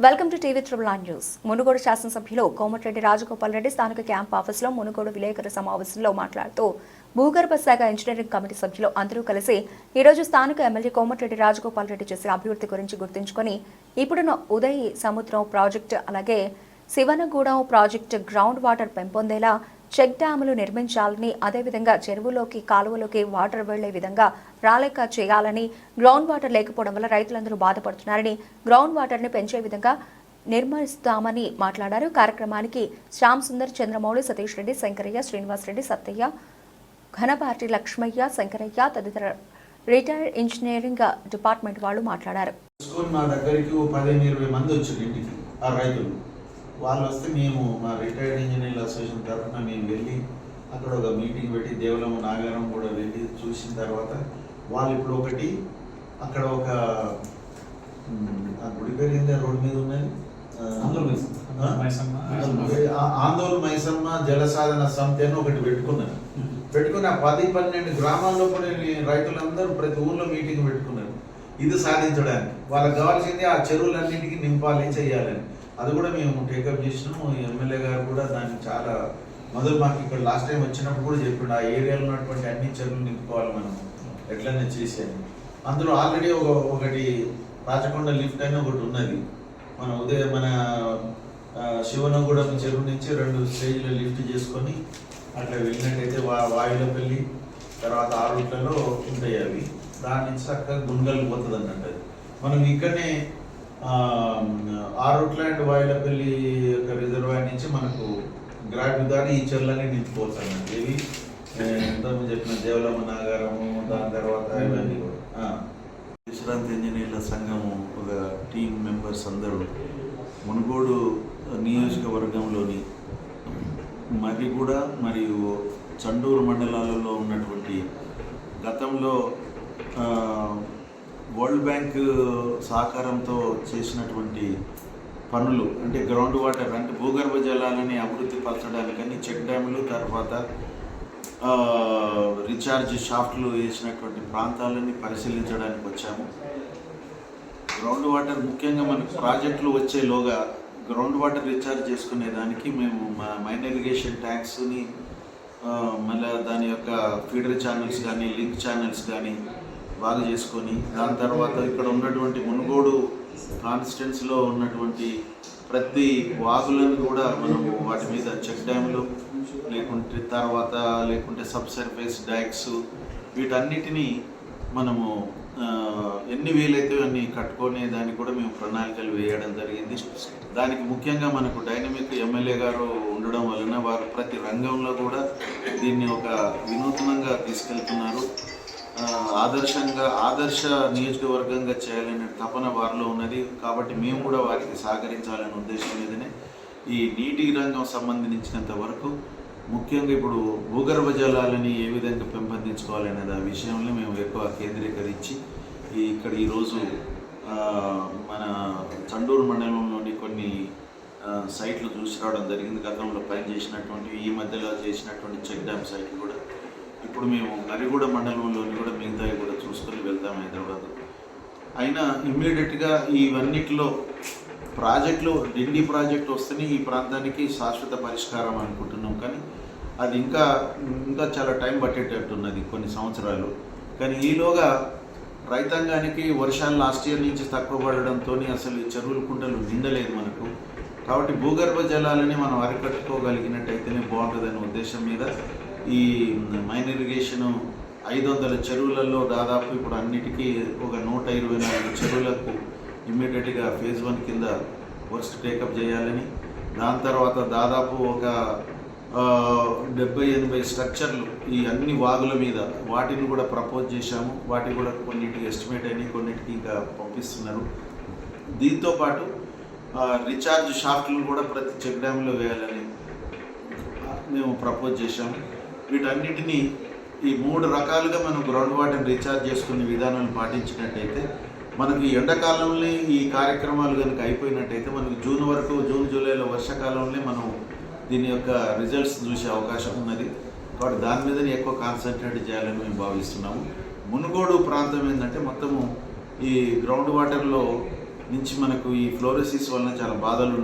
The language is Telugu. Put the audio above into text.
Welcome to TV triple one news. Munugode శాసనసభ్యులు కోమటిరెడ్డి రాజగోపాల్ రెడ్డి స్థానిక క్యాంప్ ఆఫీసులో మునుగోడు విలేకరుల సమావేశంలో మాట్లాడుతూ భూగర్భ శాఖ ఇంజనీరింగ్ కమిటీ సభ్యులు అందరూ కలిసి ఈరోజు స్థానిక ఎమ్మెల్యే కోమటిరెడ్డి రాజగోపాల్ రెడ్డి చేసిన అభివృద్ధి గురించి గుర్తుంచుకొని ఇప్పుడున్న ఉదయ్ సముద్రం ప్రాజెక్టు అలాగే శివనగూడెం ప్రాజెక్టు గ్రౌండ్ వాటర్ పెంపొందేలా చెక్ డ్యాములు నిర్మించాలని అదేవిధంగా చెరువులోకి కాలువలోకి వాటర్ వెళ్ళే విధంగా రాలేక చేయాలని గ్రౌండ్ వాటర్ లేకపోవడం వల్ల రైతులందరూ బాధపడుతున్నారని గ్రౌండ్ వాటర్ని పెంచే విధంగా నిర్మిస్తామని మాట్లాడారు. కార్యక్రమానికి శ్యామ్ సుందర్ చంద్రమౌళి సతీష్ రెడ్డి శంకరయ్య శ్రీనివాస్ రెడ్డి సత్తయ్య ఘనపాటి లక్ష్మయ్య శంకరయ్య తదితర రిటైర్డ్ ఇంజనీరింగ్ డిపార్ట్మెంట్ వాళ్ళు మాట్లాడారు. మా దగ్గరికి పదిహేను ఇరవై మంది వచ్చారు ఇంటికి ఆ రైతులు. వాళ్ళు వస్తే మేము మా రిటైర్డ్ ఇంజనీర్ల అసోసియేషన్ తరఫున మేము వెళ్ళి అక్కడ ఒక మీటింగ్ పెట్టి దేవలమ్మ నాగారం కూడా వెళ్ళి చూసిన తర్వాత వాళ్ళు ఇప్పుడు ఒకటి అక్కడ ఒక గుడి పేరు ఆ రోడ్డు మీద ఉన్నది? ఆందోళన మైసమ్మ. జలసాధన సమితి అని ఒకటి పెట్టుకున్నారు. పెట్టుకుని ఆ పది పన్నెండు గ్రామాల్లో కూడా రైతులందరూ ప్రతి ఊర్లో మీటింగ్ పెట్టుకున్నారు. ఇది సాధించడానికి. వాళ్ళకి కావాల్సింది ఆ చెరువులన్నింటికి నింపాలి చేయాలని. అది కూడా మేము టేకప్ చేసినాము. ఎమ్మెల్యే గారు కూడా దాన్ని చాలా మొదలు మాకు ఇక్కడ లాస్ట్ టైం వచ్చినప్పుడు కూడా చెప్పిండు ఆ ఏరియాలో ఉన్నటువంటి అన్ని చెరువులు నింపుకోవాలి మనం. ఎట్లనే చేసేది. అందులో ఆల్రెడీ ఒక ఒకటి రాచకొండ లిఫ్ట్ అని ఒకటి ఉన్నది. మన ఉదయం మన శివనగూడెం చెరువు నుంచి రెండు స్టేజ్లో లిఫ్ట్ చేసుకొని అట్లా వెళ్ళినట్టయితే వా వాయులపల్లి తర్వాత ఆ రూట్లలో ఉంటాయి అవి. దాని నుంచి చక్కగా గుండెలు పోతుంది అన్నట్టు మనం ఇక్కడనే ఆ, ఆ రూట్లో వాయులపల్లి యొక్క రిజర్వాయర్ నుంచి మనకు గ్రాఫిక్ ద్వారా ఈ చెర్లన్నీ నింపుకోవచ్చు ఇవి ఇంతకుముందు చెప్పిన దేవలమ్మ నాగారము దాని తర్వాత ఇవన్నీ కూడా. విశ్రాంతి ఇంజనీర్ల సంఘము ఒక టీం మెంబర్స్ అందరూ మునుగోడు నియోజకవర్గంలోని మర్రిగూడ మరియు చండూరు మండలాలలో ఉన్నటువంటి గతంలో వరల్డ్ బ్యాంక్ సహకారంతో చేసినటువంటి పనులు అంటే గ్రౌండ్ వాటర్ అంటే భూగర్భ జలాలని అభివృద్ధి పరచడానికని చెక్ డ్యాములు తర్వాత రీఛార్జ్ షాఫ్ట్లు వేసినటువంటి ప్రాంతాలని పరిశీలించడానికి వచ్చాము. గ్రౌండ్ వాటర్ ముఖ్యంగా మనకు ప్రాజెక్టులు వచ్చేలోగా గ్రౌండ్ వాటర్ రీఛార్జ్ చేసుకునే దానికి మేము మా మైన్ ఇరిగేషన్ ట్యాంక్స్ని మళ్ళీ దాని యొక్క ఫీడర్ ఛానల్స్ కానీ లింక్ ఛానల్స్ కానీ బాగా చేసుకొని దాని తర్వాత ఇక్కడ ఉన్నటువంటి మునుగోడు కాన్స్టిట్యున్సీలో ఉన్నటువంటి ప్రతి వాగులను కూడా మనము వాటి మీద చెక్ డ్యాములు లేకుంటే తర్వాత లేకుంటే సబ్ సర్ఫేస్ డ్యాక్స్ వీటన్నిటినీ మనము ఎన్ని వీలైతే అన్ని కట్టుకునే దానికి కూడా మేము ప్రణాళికలు వేయడం జరిగింది. దానికి ముఖ్యంగా మనకు డైనమిక్ ఎమ్మెల్యే గారు ఉండడం వలన వారు ప్రతి రంగంలో కూడా దీన్ని ఒక వినూత్నంగా తీసుకెళ్తున్నారు. ఆదర్శంగా ఆదర్శ నియోజకవర్గంగా చేయాలనే తపన వారిలో ఉన్నది. కాబట్టి మేము కూడా వారికి సహకరించాలనే ఉద్దేశం మీదనే ఈ నీటి రంగం సంబంధించినంత వరకు ముఖ్యంగా ఇప్పుడు భూగర్భ జలాలని ఏ విధంగా పెంపొందించుకోవాలనే ఆ విషయంలో మేము ఎక్కువ కేంద్రీకరించి ఈ ఇక్కడ ఈరోజు మన చండూరు మండలంలోని కొన్ని సైట్లు చూసి రావడం జరిగింది. గతంలో పని చేసినటువంటి ఈ మధ్యలో చేసినటువంటి చెక్ డ్యామ్ సైట్లు కూడా ఇప్పుడు మేము నరిగూడ మండలంలోని కూడా మిగతాయి కూడా చూసుకొని వెళ్తాం హైదరాబాద్. అయినా ఇమ్మీడియట్గా ఇవన్నిటిలో ప్రాజెక్టులు డిండి ప్రాజెక్ట్ వస్తేనే ఈ ప్రాంతానికి శాశ్వత పరిష్కారం అనుకుంటున్నాం. కానీ అది ఇంకా ఇంకా చాలా టైం పట్టేటట్టున్నది కొన్ని సంవత్సరాలు. కానీ ఈలోగా రైతాంగానికి వర్షాలు లాస్ట్ ఇయర్ నుంచి తక్కువ పడడంతో అసలు ఈ చెరువులు కుంటలు నిండలేదు మనకు. కాబట్టి భూగర్భ జలాలని మనం అరికట్టుకోగలిగినట్టయితేనే బాగుంటుందనే ఉద్దేశం మీద ఈ మైన్ ఇరిగేషన్ ఐదు వందల చెరువులలో దాదాపు ఇప్పుడు అన్నిటికీ ఒక నూట ఇరవై నాలుగు చెరువులకు ఇమ్మీడియట్గా ఫేజ్ వన్ కింద వర్స్ట్ టేకప్ చేయాలని దాని తర్వాత దాదాపు ఒక డెబ్బై ఎనభై స్ట్రక్చర్లు ఈ అన్ని వాగుల మీద వాటిని కూడా ప్రపోజ్ చేశాము. వాటి కూడా కొన్నిటికి ఎస్టిమేట్ అయినాయి కొన్నిటికి ఇంకా పంపిస్తున్నారు. దీంతో పాటు రీఛార్జ్ షాఫ్ట్లు కూడా ప్రతి చెక్ డ్యామ్లో వేయాలని మేము ప్రపోజ్ చేశాము. వీటన్నిటినీ ఈ మూడు రకాలుగా మనం గ్రౌండ్ వాటర్ రీఛార్జ్ చేసుకునే విధానాలు పాటించినట్టయితే మనకి ఎండాకాలంలో ఈ కార్యక్రమాలు కనుక అయిపోయినట్టయితే మనకి జూన్ వరకు జూన్ జూలైలో వర్షాకాలంలో మనం దీని యొక్క రిజల్ట్స్ చూసే అవకాశం ఉన్నది. కాబట్టి దాని మీదనే ఎక్కువ కాన్సన్ట్రేట్ చేయాలని మేము భావిస్తున్నాము. మునుగోడు ప్రాంతం ఏంటంటే మొత్తము ఈ గ్రౌండ్ వాటర్లో నుంచి మనకు ఈ ఫ్లోరోసిస్ వలన చాలా బాధలు